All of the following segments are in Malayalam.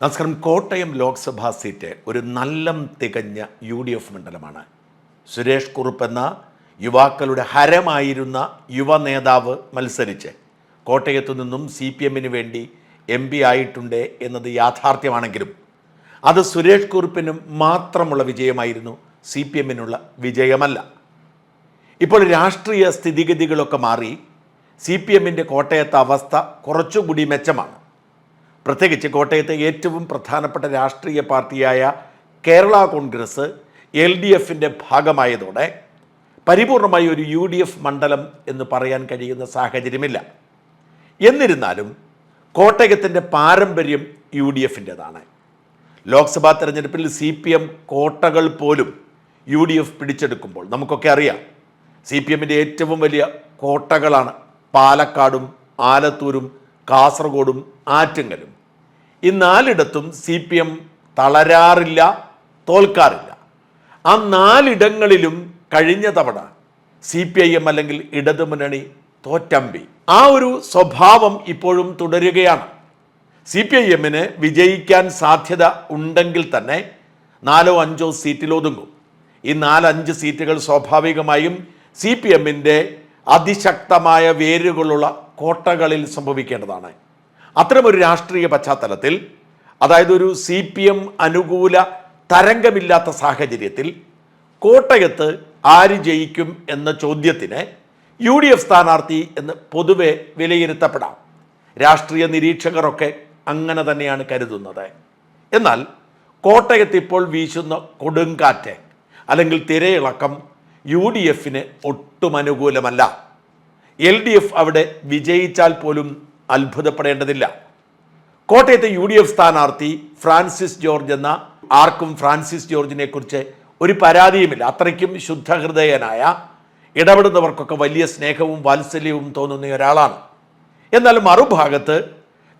നമസ്കാരം. കോട്ടയം ലോക്സഭാ സീറ്റ് ഒരു നല്ലം തികഞ്ഞ യു ഡി എഫ് മണ്ഡലമാണ്. സുരേഷ് കുറുപ്പ് എന്ന യുവാക്കളുടെ ഹരമായിരുന്ന യുവ നേതാവ് മത്സരിച്ച് കോട്ടയത്തു നിന്നും സി പി എമ്മിന് വേണ്ടി എം പി ആയിട്ടുണ്ട് എന്നത് യാഥാർത്ഥ്യമാണെങ്കിലും അത് സുരേഷ് കുറുപ്പിനും മാത്രമുള്ള വിജയമായിരുന്നു സി പി എമ്മിനുള്ള വിജയമല്ല. ഇപ്പോൾ രാഷ്ട്രീയ സ്ഥിതിഗതികളൊക്കെ മാറി സി പി എമ്മിന്റെ കോട്ടയത്തെ അവസ്ഥ കുറച്ചുകൂടി മെച്ചമാണ്. പ്രത്യേകിച്ച് കോട്ടയത്തെ ഏറ്റവും പ്രധാനപ്പെട്ട രാഷ്ട്രീയ പാർട്ടിയായ കേരള കോൺഗ്രസ് എൽ ഡി എഫിന്റെ ഭാഗമായതോടെ പരിപൂർണമായി ഒരു യു ഡി എഫ് മണ്ഡലം എന്ന് പറയാൻ കഴിയുന്ന സാഹചര്യമില്ല. എന്നിരുന്നാലും കോട്ടയത്തിന്റെ പാരമ്പര്യം യു ഡി എഫിന്റെതാണ് ലോക്സഭാ തെരഞ്ഞെടുപ്പിൽ സി പി എം കോട്ടകൾ പോലും യു ഡി എഫ് പിടിച്ചെടുക്കുമ്പോൾ നമുക്കൊക്കെ അറിയാം സി പി എമ്മിന്റെ ഏറ്റവും വലിയ കോട്ടകളാണ് പാലക്കാടും ആലത്തൂരും കാസർഗോഡും ആറ്റിങ്ങലും. ഈ നാലിടത്തും സി പി എം തളരാറില്ല തോൽക്കാറില്ല. ആ നാലിടങ്ങളിലും കഴിഞ്ഞ തവണ സി പി ഐ എം അല്ലെങ്കിൽ ഇടതുമുന്നണി തോറ്റമ്പി. ആ ഒരു സ്വഭാവം ഇപ്പോഴും തുടരുകയാണ്. സി പി ഐ എമ്മിന് വിജയിക്കാൻ സാധ്യത ഉണ്ടെങ്കിൽ തന്നെ നാലോ അഞ്ചോ സീറ്റിലൊതുങ്ങും ഈ നാലഞ്ച് സീറ്റുകൾ സ്വാഭാവികമായും സി പി എമ്മിന്റെ അതിശക്തമായ വേരുകളുള്ള കോട്ടകളിൽ സംഭവിക്കേണ്ടതാണ്. അത്തരമൊരു രാഷ്ട്രീയ പശ്ചാത്തലത്തിൽ അതായത് ഒരു സി പി എം അനുകൂല തരംഗമില്ലാത്ത സാഹചര്യത്തിൽ കോട്ടയത്ത് ആര് ജയിക്കും എന്ന ചോദ്യത്തിന് യു ഡി എഫ് സ്ഥാനാർത്ഥി എന്ന് പൊതുവെ വിലയിരുത്തപ്പെടാം. രാഷ്ട്രീയ നിരീക്ഷകരൊക്കെ അങ്ങനെ തന്നെയാണ് കരുതുന്നത്. എന്നാൽ കോട്ടയത്ത് ഇപ്പോൾ വീശുന്ന കൊടുങ്കാറ്റ് അല്ലെങ്കിൽ തിരയിളക്കം യു ഡി എഫിന് ഒട്ടും അനുകൂലമല്ല എൽ ഡി എഫ് അവിടെ വിജയിച്ചാൽ പോലും അത്ഭുതപ്പെടേണ്ടതില്ല. കോട്ടയത്തെ യു ഡി എഫ് സ്ഥാനാർത്ഥി ഫ്രാൻസിസ് ജോർജ് എന്ന ആർക്കും ഫ്രാൻസിസ് ജോർജിനെ കുറിച്ച് ഒരു പരാതിയുമില്ല. അത്രയ്ക്കും ശുദ്ധഹൃദയനായ ഇടപെടുന്നവർക്കൊക്കെ വലിയ സ്നേഹവും വാത്സല്യവും തോന്നുന്ന ഒരാളാണ്. എന്നാൽ മറുഭാഗത്ത്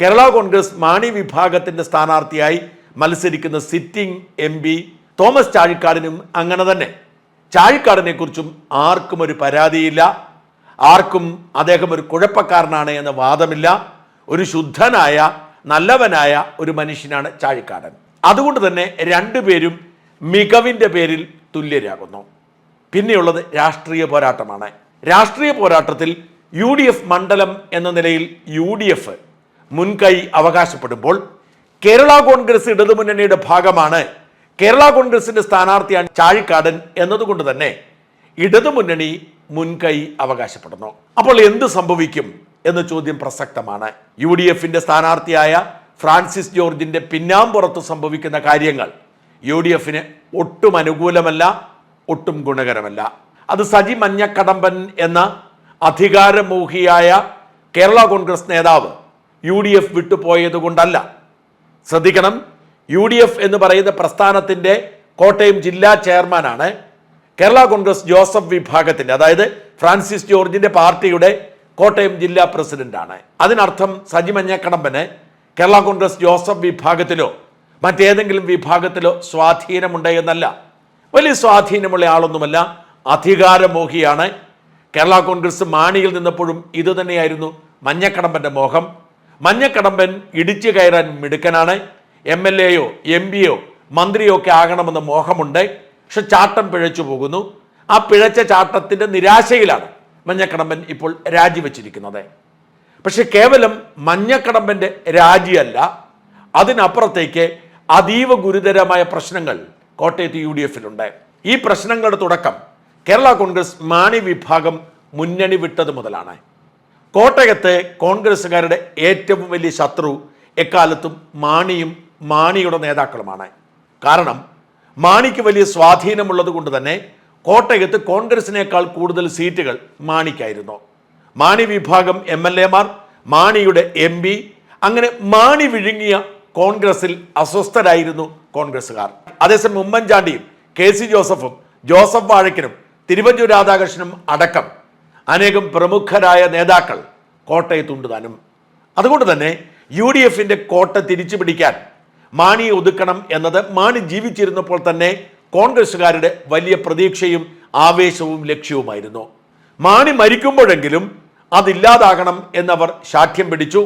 കേരള കോൺഗ്രസ് മാണി വിഭാഗത്തിന്റെ സ്ഥാനാർത്ഥിയായി മത്സരിക്കുന്ന സിറ്റിംഗ് എം പി തോമസ് ചാഴിക്കാടിനും അങ്ങനെ തന്നെ. ചാഴിക്കാടിനെ കുറിച്ചും ആർക്കും ഒരു പരാതിയില്ല. ആർക്കും അദ്ദേഹം ഒരു കുഴപ്പക്കാരനാണ് എന്ന വാദമില്ല. ഒരു ശുദ്ധനായ നല്ലവനായ ഒരു മനുഷ്യനാണ് ചാഴിക്കാടൻ. അതുകൊണ്ട് തന്നെ രണ്ടുപേരും മികവിന്റെ പേരിൽ തുല്യരാകുന്നു. പിന്നെയുള്ളത് രാഷ്ട്രീയ പോരാട്ടമാണ്. രാഷ്ട്രീയ പോരാട്ടത്തിൽ യു ഡി എഫ് മണ്ഡലം എന്ന നിലയിൽ യു ഡി എഫ് മുൻകൈ അവകാശപ്പെടുമ്പോൾ കേരള കോൺഗ്രസ് ഇടതുമുന്നണിയുടെ ഭാഗമാണ് കേരള കോൺഗ്രസിന്റെ സ്ഥാനാർത്ഥിയാണ് ചാഴിക്കാടൻ എന്നതുകൊണ്ട് തന്നെ ഇടതുമുന്നണി മുൻകൈ അവകാശപ്പെടുന്നു. അപ്പോൾ എന്ത് സംഭവിക്കും എന്ന ചോദ്യം പ്രസക്തമാണ്. യു ഡി എഫിന്റെ സ്ഥാനാർത്ഥിയായ ഫ്രാൻസിസ് ജോർജിന്റെ പിന്നാമ്പുറത്ത് സംഭവിക്കുന്ന കാര്യങ്ങൾ യു ഡി എഫിന് ഒട്ടും അനുകൂലമല്ല ഒട്ടും ഗുണകരമല്ല. അത് സജി മഞ്ഞക്കടമ്പൻ എന്ന അധികാരമോഹിയായ കേരള കോൺഗ്രസ് നേതാവ് യു ഡി എഫ് വിട്ടുപോയത് കൊണ്ടല്ല ശ്രദ്ധിക്കണം യു ഡി എഫ് എന്ന് പറയുന്ന പ്രസ്ഥാനത്തിന്റെ കോട്ടയം ജില്ലാ ചെയർമാനാണ് കേരള കോൺഗ്രസ് ജോസഫ് വിഭാഗത്തിന്റെ അതായത് ഫ്രാൻസിസ് ജോർജിന്റെ പാർട്ടിയുടെ കോട്ടയം ജില്ലാ പ്രസിഡന്റാണ്. അതിനർത്ഥം സജി മഞ്ഞക്കടമ്പന് കേരള കോൺഗ്രസ് ജോസഫ് വിഭാഗത്തിലോ മറ്റേതെങ്കിലും വിഭാഗത്തിലോ സ്വാധീനമുണ്ട് എന്നല്ല. വലിയ സ്വാധീനമുള്ള ആളൊന്നുമല്ല അധികാരമോഹിയാണ്. കേരള കോൺഗ്രസ് മാണിയിൽ നിന്നപ്പോഴും ഇതുതന്നെയായിരുന്നു മഞ്ഞക്കടമ്പന്റെ മോഹം. മഞ്ഞക്കടമ്പൻ ഇടിച്ചു കയറാൻ മിടുക്കനാണ്. എം എൽ എയോ എം പിയോ മന്ത്രിയോ ഒക്കെ ആകണമെന്ന മോഹമുണ്ട്. പക്ഷെ ചാട്ടം പിഴച്ചു പോകുന്നു. ആ പിഴച്ച ചാട്ടത്തിന്റെ നിരാശയിലാണ് മഞ്ഞക്കടമ്പൻ ഇപ്പോൾ രാജിവെച്ചിരിക്കുന്നത്. പക്ഷെ കേവലം മഞ്ഞക്കടമ്പന്റെ രാജിയല്ല അതിനപ്പുറത്തേക്ക് അതീവ ഗുരുതരമായ പ്രശ്നങ്ങൾ കോട്ടയത്ത് യു ഡി എഫിലുണ്ട് ഈ പ്രശ്നങ്ങളുടെ തുടക്കം കേരള കോൺഗ്രസ് മാണി വിഭാഗം മുന്നണി വിട്ടത് മുതലാണ്. കോട്ടയത്തെ കോൺഗ്രസ്സുകാരുടെ ഏറ്റവും വലിയ ശത്രു എക്കാലത്തും മാണിയും മാണിയുടെ നേതാക്കളുമാണ്. കാരണം മാണിക്ക് വലിയ സ്വാധീനമുള്ളത് കൊണ്ട് തന്നെ കോട്ടയത്ത് കോൺഗ്രസിനേക്കാൾ കൂടുതൽ സീറ്റുകൾ മാണിക്കായിരുന്നു. മാണി വിഭാഗം എം എൽ എമാർ മാണിയുടെ എം പി അങ്ങനെ മാണി വിഴുങ്ങിയ കോൺഗ്രസിൽ അസ്വസ്ഥരായിരുന്നു കോൺഗ്രസ്സുകാർ. അതേസമയം ഉമ്മൻചാണ്ടിയും കെ സി ജോസഫും ജോസഫ് വാഴക്കനും തിരുവഞ്ചൂർ രാധാകൃഷ്ണനും അടക്കം അനേകം പ്രമുഖരായ നേതാക്കൾ കോട്ടയത്തുണ്ട് താനും. അതുകൊണ്ട് തന്നെ യു ഡി കോട്ട തിരിച്ചു പിടിക്കാൻ മാണിയെ ഒതുക്കണം എന്നത് മാണി ജീവിച്ചിരുന്നപ്പോൾ തന്നെ കോൺഗ്രസ്സുകാരുടെ വലിയ പ്രതീക്ഷയും ആവേശവും ലക്ഷ്യവുമായിരുന്നു. മാണി മരിക്കുമ്പോഴെങ്കിലും അതില്ലാതാകണം എന്നവർ ശാഠ്യം പിടിച്ചു.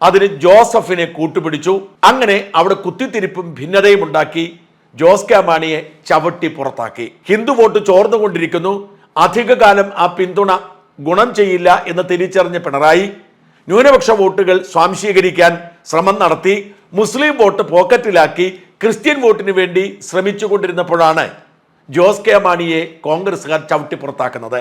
അതിന് ജോസഫിനെ കൂട്ടുപിടിച്ചു. അങ്ങനെ അവിടെ കുത്തിത്തിരിപ്പും ഭിന്നതയും ഉണ്ടാക്കി ജോസ് കെ മാണിയെ ചവിട്ടി പുറത്താക്കി. ഹിന്ദു വോട്ട് ചോർന്നുകൊണ്ടിരിക്കുന്നു. അധികകാലം ആ പിന്തുണ ഗുണം ചെയ്യില്ല എന്ന് തിരിച്ചറിഞ്ഞ പിണറായി ന്യൂനപക്ഷ വോട്ടുകൾ സ്വാംശീകരിക്കാൻ ശ്രമം നടത്തി. മുസ്ലിം വോട്ട് പോക്കറ്റിലാക്കി ക്രിസ്ത്യൻ വോട്ടിന് വേണ്ടി ശ്രമിച്ചുകൊണ്ടിരുന്നപ്പോഴാണ് ജോസ് കെ മാണിയെ കോൺഗ്രസ്സുകാർ ചവിട്ടി പുറത്താക്കുന്നത്.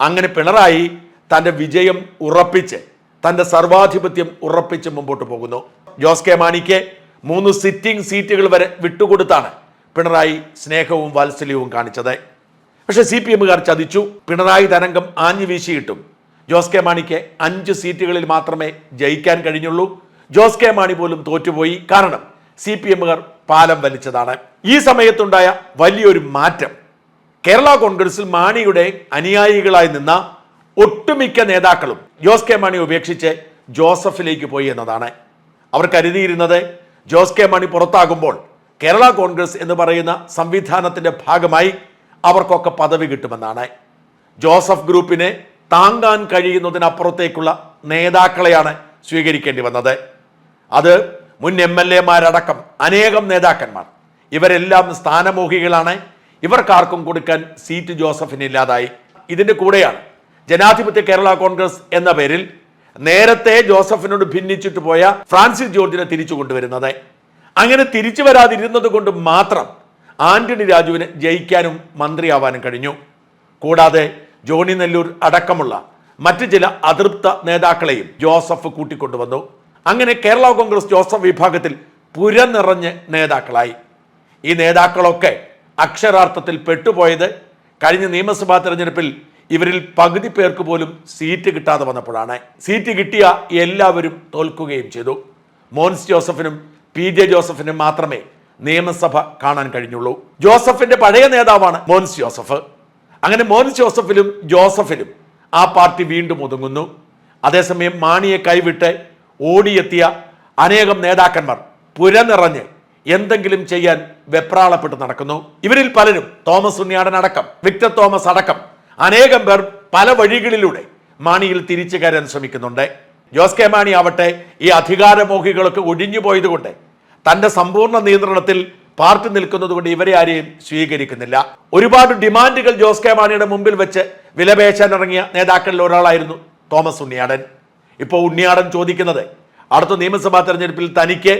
അങ്ങനെ പിണറായി തന്റെ വിജയം ഉറപ്പിച്ച് തന്റെ സർവാധിപത്യം ഉറപ്പിച്ച് മുമ്പോട്ട് പോകുന്നു. ജോസ് കെ മാണിക്ക് മൂന്ന് സിറ്റിംഗ് സീറ്റുകൾ വരെ വിട്ടുകൊടുത്താണ് പിണറായി സ്നേഹവും വാത്സല്യവും കാണിച്ചത്. പക്ഷെ സി പി എമ്മുകാർ ചതിച്ചു. പിണറായി തരംഗം ആഞ്ഞു വീശിയിട്ടും ജോസ് കെ മാണിക്ക് അഞ്ച് സീറ്റുകളിൽ മാത്രമേ ജയിക്കാൻ കഴിഞ്ഞുള്ളൂ. ജോസ് കെ മാണി പോലും തോറ്റുപോയി. കാരണം സി പി എമ്മുകാർ പാലം വലിച്ചതാണ്. ഈ സമയത്തുണ്ടായ വലിയൊരു മാറ്റം. കേരള കോൺഗ്രസിൽ മാണിയുടെ അനുയായികളായി നിന്ന ഒട്ടുമിക്ക നേതാക്കളും ജോസ് കെ മാണി ഉപേക്ഷിച്ച് ജോസഫിലേക്ക് പോയി എന്നതാണ്. അവർ കരുതിയിരുന്നത് ജോസ് കെ മാണി പുറത്താകുമ്പോൾ കേരള കോൺഗ്രസ് എന്ന് പറയുന്ന സംവിധാനത്തിന്റെ ഭാഗമായി അവർക്കൊക്കെ പദവി കിട്ടുമെന്നാണ്. ജോസഫ് ഗ്രൂപ്പിനെ താങ്ങാൻ കഴിയുന്നതിനപ്പുറത്തേക്കുള്ള നേതാക്കളെയാണ് സ്വീകരിക്കേണ്ടി വന്നത്. അത് മുൻ എം എൽ എമാരടക്കം അനേകം നേതാക്കന്മാർ. ഇവരെല്ലാം സ്ഥാനമോഹികളാണ്. ഇവർക്കാർക്കും കൊടുക്കാൻ സീറ്റ് ജോസഫിന് ഇല്ലാതായി. ഇതിന്റെ കൂടെയാണ് ജനാധിപത്യ കേരള കോൺഗ്രസ് എന്ന പേരിൽ നേരത്തെ ജോസഫിനോട് ഭിന്നിച്ചിട്ട് പോയ ഫ്രാൻസിസ് ജോർജിനെ തിരിച്ചു കൊണ്ടുവരുന്നത്. അങ്ങനെ തിരിച്ചു വരാതിരുന്നത് കൊണ്ട് മാത്രം ആന്റണി രാജുവിന് ജയിക്കാനും മന്ത്രിയാവാനും കഴിഞ്ഞു. കൂടാതെ ജോണി നെല്ലൂർ അടക്കമുള്ള മറ്റ് ചില അതൃപ്ത നേതാക്കളെയും ജോസഫ് കൂട്ടിക്കൊണ്ടുവന്നു. അങ്ങനെ കേരള കോൺഗ്രസ് ജോസഫ് വിഭാഗത്തിൽ പുരനിറഞ്ഞ് നേതാക്കളായി. ഈ നേതാക്കളൊക്കെ അക്ഷരാർത്ഥത്തിൽ പെട്ടുപോയത് കഴിഞ്ഞ നിയമസഭാ തെരഞ്ഞെടുപ്പിൽ ഇവരിൽ പകുതി പേർക്ക് പോലും സീറ്റ് കിട്ടാതെ വന്നപ്പോഴാണ്. സീറ്റ് കിട്ടിയ എല്ലാവരും തോൽക്കുകയും ചെയ്തു. മോൻസ് ജോസഫിനും പി ജെ ജോസഫിനും മാത്രമേ നിയമസഭ കാണാൻ കഴിഞ്ഞുള്ളൂ. ജോസഫിന്റെ പഴയ നേതാവാണ് മോൻസ് ജോസഫ്. അങ്ങനെ മോൻസ് ജോസഫിലും ജോസഫിലും ആ പാർട്ടി വീണ്ടും ഒതുങ്ങുന്നു. അതേസമയം മാണിയെ കൈവിട്ട് ഓടിയെത്തിയ അനേകം നേതാക്കന്മാർ പുരനിറഞ്ഞ് എന്തെങ്കിലും ചെയ്യാൻ വെപ്രാളപ്പെട്ട് നടക്കുന്നു. ഇവരിൽ പലരും തോമസ് ഉണ്ണിയാടൻ അടക്കം വിക്ടർ തോമസ് അടക്കം അനേകം പേർ പല വഴികളിലൂടെ മാണിയിൽ തിരിച്ചു കയറാൻ ശ്രമിക്കുന്നുണ്ട്. ജോസ് കെ മാണി ആവട്ടെ ഈ അധികാരമോഹികളൊക്കെ ഒഴിഞ്ഞു പോയതുകൊണ്ട് തന്റെ സമ്പൂർണ നിയന്ത്രണത്തിൽ പാർട്ടി നിൽക്കുന്നതുകൊണ്ട് ഇവരെ ആരെയും സ്വീകരിക്കുന്നില്ല. ഒരുപാട് ഡിമാൻഡുകൾ ജോസ് കെ മാണിയുടെ മുമ്പിൽ വെച്ച് വിലപേശാൻ ഇറങ്ങിയ നേതാക്കളിൽ ഒരാളായിരുന്നു തോമസ് ഉണ്ണിയാടൻ. ഇപ്പോൾ ഉണ്ണിയാടൻ ചോദിക്കുന്നത് അടുത്ത നിയമസഭാ തെരഞ്ഞെടുപ്പിൽ തനിക്ക്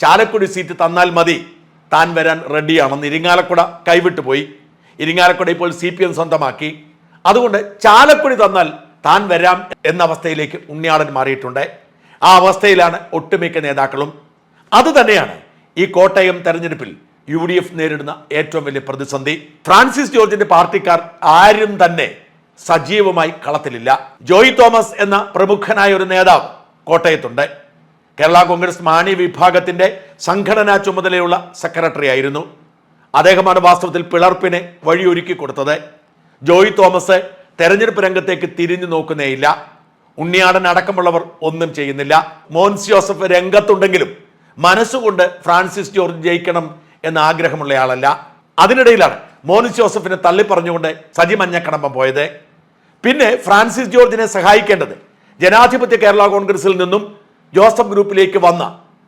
ചാലക്കുടി സീറ്റ് തന്നാൽ മതി താൻ വരാൻ റെഡിയാണെന്ന് ഇരിങ്ങാലക്കുട കൈവിട്ടു പോയി. ഇരിങ്ങാലക്കുട ഇപ്പോൾ സി പി എം സ്വന്തമാക്കി. അതുകൊണ്ട് ചാലക്കുടി തന്നാൽ താൻ വരാം എന്ന അവസ്ഥയിലേക്ക് ഉണ്ണിയാടൻ മാറിയിട്ടുണ്ട്. ആ അവസ്ഥയിലാണ് ഒട്ടുമിക്ക നേതാക്കളും. അത് തന്നെയാണ് ഈ കോട്ടയം തെരഞ്ഞെടുപ്പിൽ യു ഡി എഫ് നേരിടുന്ന ഏറ്റവും വലിയ പ്രതിസന്ധി. ഫ്രാൻസിസ് ജോർജിന്റെ പാർട്ടിക്കാർ ആരും തന്നെ സജീവമായി കളത്തിലില്ല. ജോയ് തോമസ് എന്ന പ്രമുഖനായ ഒരു നേതാവ് കോട്ടയത്തുണ്ട്. കേരള കോൺഗ്രസ് മാണി വിഭാഗത്തിന്റെ സംഘടനാ ചുമതലയുള്ള സെക്രട്ടറി ആയിരുന്നു. അദ്ദേഹമാണ് വാസ്തവത്തിൽ പിളർപ്പിനെ വഴിയൊരുക്കി കൊടുത്തത്. ജോയ് തോമസ് തെരഞ്ഞെടുപ്പ് രംഗത്തേക്ക് തിരിഞ്ഞു നോക്കുന്നേയില്ല. ഉണ്ണിയാടൻ അടക്കമുള്ളവർ ഒന്നും ചെയ്യുന്നില്ല. മോൻസ് ജോസഫ് രംഗത്തുണ്ടെങ്കിലും മനസ്സുകൊണ്ട് ഫ്രാൻസിസ് ജോർജ് ജയിക്കണം എന്ന ആഗ്രഹമുള്ളയാളല്ല അതിനിടയിലാണ് മോൻസ് ജോസഫിനെ തള്ളിപ്പറഞ്ഞുകൊണ്ട് സജി മഞ്ഞക്കടമ്പം പോയത്. പിന്നെ ഫ്രാൻസിസ് ജോർജിനെ സഹായിക്കേണ്ടത് ജനാധിപത്യ കേരള കോൺഗ്രസിൽ നിന്നും ജോസഫ് ഗ്രൂപ്പിലേക്ക് വന്ന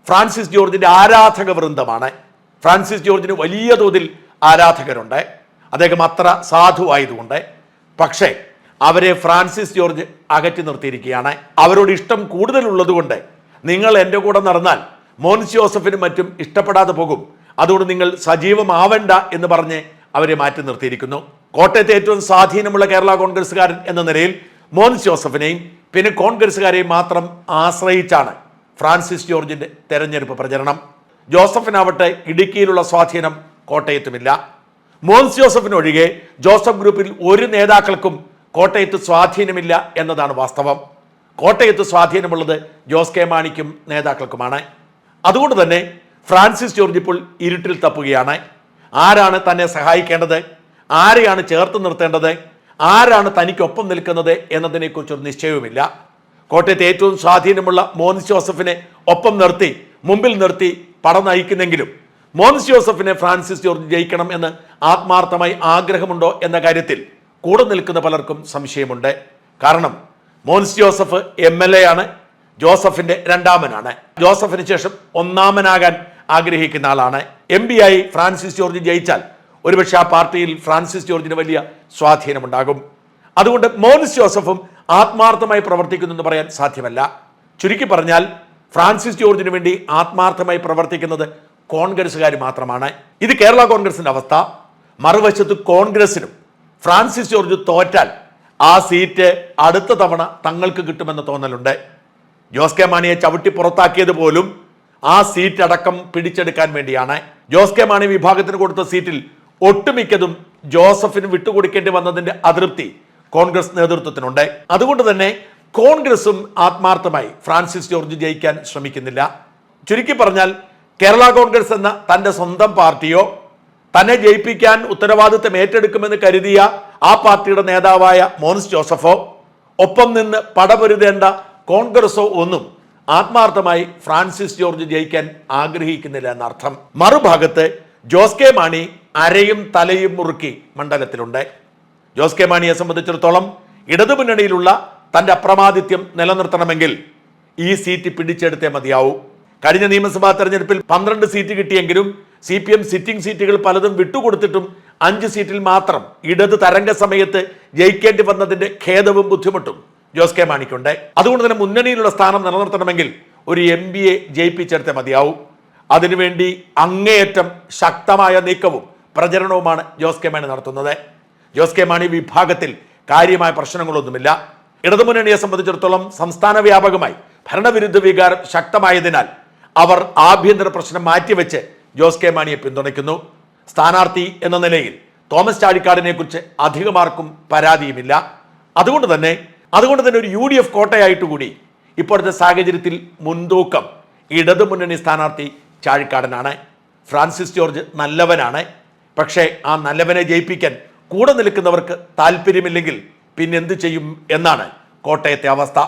ഫ്രാൻസിസ് ജോർജിന്റെ ആരാധക വൃന്ദമാണ്. ഫ്രാൻസിസ് ജോർജിന് വലിയ തോതിൽ ആരാധകരുണ്ട്. അദ്ദേഹം അത്ര സാധുവായതുകൊണ്ട് പക്ഷേ അവരെ ഫ്രാൻസിസ് ജോർജ് അകറ്റി നിർത്തിയിരിക്കുകയാണ്. അവരോട് ഇഷ്ടം കൂടുതലുള്ളതുകൊണ്ട് നിങ്ങൾ എന്റെ കൂടെ നടന്നാൽ മോൻസ് ജോസഫിനും മറ്റും ഇഷ്ടപ്പെടാതെ പോകും. അതുകൊണ്ട് നിങ്ങൾ സജീവമാവണ്ട എന്ന് പറഞ്ഞ് അവരെ മാറ്റി നിർത്തിയിരിക്കുന്നു. കോട്ടയത്തെ ഏറ്റവും സ്വാധീനമുള്ള കേരള കോൺഗ്രസ്സുകാരൻ എന്ന നിലയിൽ മോൻസ് ജോസഫിനെയും പിന്നെ കോൺഗ്രസ്സുകാരെയും മാത്രം ആശ്രയിച്ചാണ് ഫ്രാൻസിസ് ജോർജിന്റെ തെരഞ്ഞെടുപ്പ് പ്രചരണം. ജോസഫിനാവട്ടെ ഇടുക്കിയിലുള്ള സ്വാധീനം കോട്ടയത്തുമില്ല. മോൻസ് ജോസഫിനൊഴികെ ജോസഫ് ഗ്രൂപ്പിൽ ഒരു നേതാക്കൾക്കും കോട്ടയത്ത് സ്വാധീനമില്ല എന്നതാണ് വാസ്തവം. കോട്ടയത്ത് സ്വാധീനമുള്ളത് ജോസ് കെ മാണിക്കും നേതാക്കൾക്കുമാണ്. അതുകൊണ്ട് തന്നെ ഫ്രാൻസിസ് ജോർജ് ഇപ്പോൾ ഇരുട്ടിൽ തപ്പുകയാണ്. ആരാണ് തന്നെ സഹായിക്കേണ്ടത്? ആരെയാണ് ചേർത്ത് നിർത്തേണ്ടത്? ആരാണ് തനിക്കൊപ്പം നിൽക്കുന്നത് എന്നതിനെക്കുറിച്ചൊരു നിശ്ചയവുമില്ല. കോട്ടയത്തെ ഏറ്റവും സ്വാധീനമുള്ള മോൻസ് ജോസഫിനെ ഒപ്പം നിർത്തി മുമ്പിൽ നിർത്തി പട നയിക്കുന്നെങ്കിലും മോൻസ് ജോസഫിനെ ഫ്രാൻസിസ് ജോർജ് ജയിക്കണം എന്ന് ആത്മാർത്ഥമായി ആഗ്രഹമുണ്ടോ എന്ന കാര്യത്തിൽ കൂടെ നിൽക്കുന്ന പലർക്കും സംശയമുണ്ട്. കാരണം Mons Joseph M L A ആണ് ജോസഫിന്റെ രണ്ടാമനാണ്. ജോസഫിന് ശേഷം ഒന്നാമനാകാൻ ആഗ്രഹിക്കുന്ന ആളാണ്. എം ആയി ഫ്രാൻസിസ് ജോർജ് ജയിച്ചാൽ ഒരുപക്ഷെ ആ പാർട്ടിയിൽ ഫ്രാൻസിസ് ജോർജിന് വലിയ സ്വാധീനമുണ്ടാകും. അതുകൊണ്ട് മോനിസ് ജോസഫും ആത്മാർത്ഥമായി പ്രവർത്തിക്കുന്നു എന്ന് പറയാൻ സാധ്യമല്ല. ചുരുക്കി പറഞ്ഞാൽ ഫ്രാൻസിസ് ജോർജിന് വേണ്ടി ആത്മാർത്ഥമായി പ്രവർത്തിക്കുന്നത് കോൺഗ്രസ്സുകാർ മാത്രമാണ്. ഇത് കേരള കോൺഗ്രസിന്റെ അവസ്ഥ. മറുവശത്ത് കോൺഗ്രസിനും ഫ്രാൻസിസ് ജോർജ് തോറ്റാൽ ആ സീറ്റ് അടുത്ത തവണ തങ്ങൾക്ക് കിട്ടുമെന്ന തോന്നലുണ്ട്. ജോസ് കെ മാണിയെ ചവിട്ടി പുറത്താക്കിയത് പോലും ആ സീറ്റ് അടക്കം പിടിച്ചെടുക്കാൻ വേണ്ടിയാണ്. ജോസ് കെ മാണി വിഭാഗത്തിന് കൊടുത്ത സീറ്റിൽ ഒട്ടുമിക്കതും ജോസഫിന് വിട്ടുകൊടുക്കേണ്ടി വന്നതിന്റെ അതൃപ്തി കോൺഗ്രസ് നേതൃത്വത്തിനുണ്ട്. അതുകൊണ്ട് തന്നെ കോൺഗ്രസും ആത്മാർത്ഥമായി ഫ്രാൻസിസ് ജോർജ് ജയിക്കാൻ ശ്രമിക്കുന്നില്ല. ചുരുക്കി പറഞ്ഞാൽ കേരള കോൺഗ്രസ് എന്ന തന്റെ സ്വന്തം പാർട്ടിയോ തന്നെ ജയിപ്പിക്കാൻ ഉത്തരവാദിത്തം ഏറ്റെടുക്കുമെന്ന് കരുതിയ ആ പാർട്ടിയുടെ നേതാവായ മോൻസ് ജോസഫോ ഒപ്പം നിന്ന് പടപൊരുതേണ്ട കോൺഗ്രസോ ഒന്നും ആത്മാർത്ഥമായി ഫ്രാൻസിസ് ജോർജ് ജയിക്കാൻ ആഗ്രഹിക്കുന്നില്ല എന്നർത്ഥം. മറുഭാഗത്ത് ജോസ് കെ മാണി അരയും തലയും മുറുക്കി മണ്ഡലത്തിലുണ്ട്. ജോസ് കെ മാണിയെ സംബന്ധിച്ചിടത്തോളം ഇടതുമുന്നണിയിലുള്ള തന്റെ അപ്രമാദിത്യം നിലനിർത്തണമെങ്കിൽ ഈ സീറ്റ് പിടിച്ചെടുത്തേ മതിയാവൂ. കഴിഞ്ഞ നിയമസഭാ തെരഞ്ഞെടുപ്പിൽ പന്ത്രണ്ട് സീറ്റ് കിട്ടിയെങ്കിലും സി പി എം സിറ്റിംഗ് സീറ്റുകൾ പലതും വിട്ടുകൊടുത്തിട്ടും അഞ്ച് സീറ്റിൽ മാത്രം ഇടത് തരംഗ സമയത്ത് ജയിക്കേണ്ടി വന്നതിന്റെ ഖേദവും ബുദ്ധിമുട്ടും ജോസ് കെ മാണിക്കുണ്ട്. അതുകൊണ്ട് തന്നെ മുന്നണിയിലുള്ള സ്ഥാനം നിലനിർത്തണമെങ്കിൽ ഒരു എം ബി എ ജയിപ്പിച്ചെടുത്തേ മതിയാവും. അതിനുവേണ്ടി അങ്ങേയറ്റം ശക്തമായ നീക്കവും പ്രചരണവുമാണ് ജോസ് കെ മാണി നടത്തുന്നത്. ജോസ് കെ മാണി വിഭാഗത്തിൽ കാര്യമായ പ്രശ്നങ്ങളൊന്നുമില്ല. ഇടതുമുന്നണിയെ സംബന്ധിച്ചിടത്തോളം സംസ്ഥാന വ്യാപകമായി ഭരണവിരുദ്ധ വികാരം ശക്തമായതിനാൽ അവർ ആഭ്യന്തര പ്രശ്നം മാറ്റിവെച്ച് ജോസ് കെ മാണിയെ പിന്തുണയ്ക്കുന്നു. സ്ഥാനാർത്ഥി എന്ന നിലയിൽ തോമസ് ചാഴിക്കാടിനെ കുറിച്ച് അധികമാർക്കും പരാതിയുമില്ല. അതുകൊണ്ട് തന്നെ അതുകൊണ്ട് തന്നെ ഒരു യു ഡി എഫ് കോട്ടയായിട്ട് കൂടി ഇപ്പോഴത്തെ സാഹചര്യത്തിൽ മുൻതൂക്കം ഇടതുമുന്നണി സ്ഥാനാർത്ഥി ചാഴിക്കാടനാണ്. ഫ്രാൻസിസ് ജോർജ് നല്ലവനാണ്. പക്ഷേ ആ നല്ലവനെ ജയിപ്പിക്കാൻ കൂടെ നിൽക്കുന്നവർക്ക് താല്പര്യമില്ലെങ്കിൽ പിന്നെന്ത് ചെയ്യും എന്നാണ് കോട്ടയത്തെ അവസ്ഥ.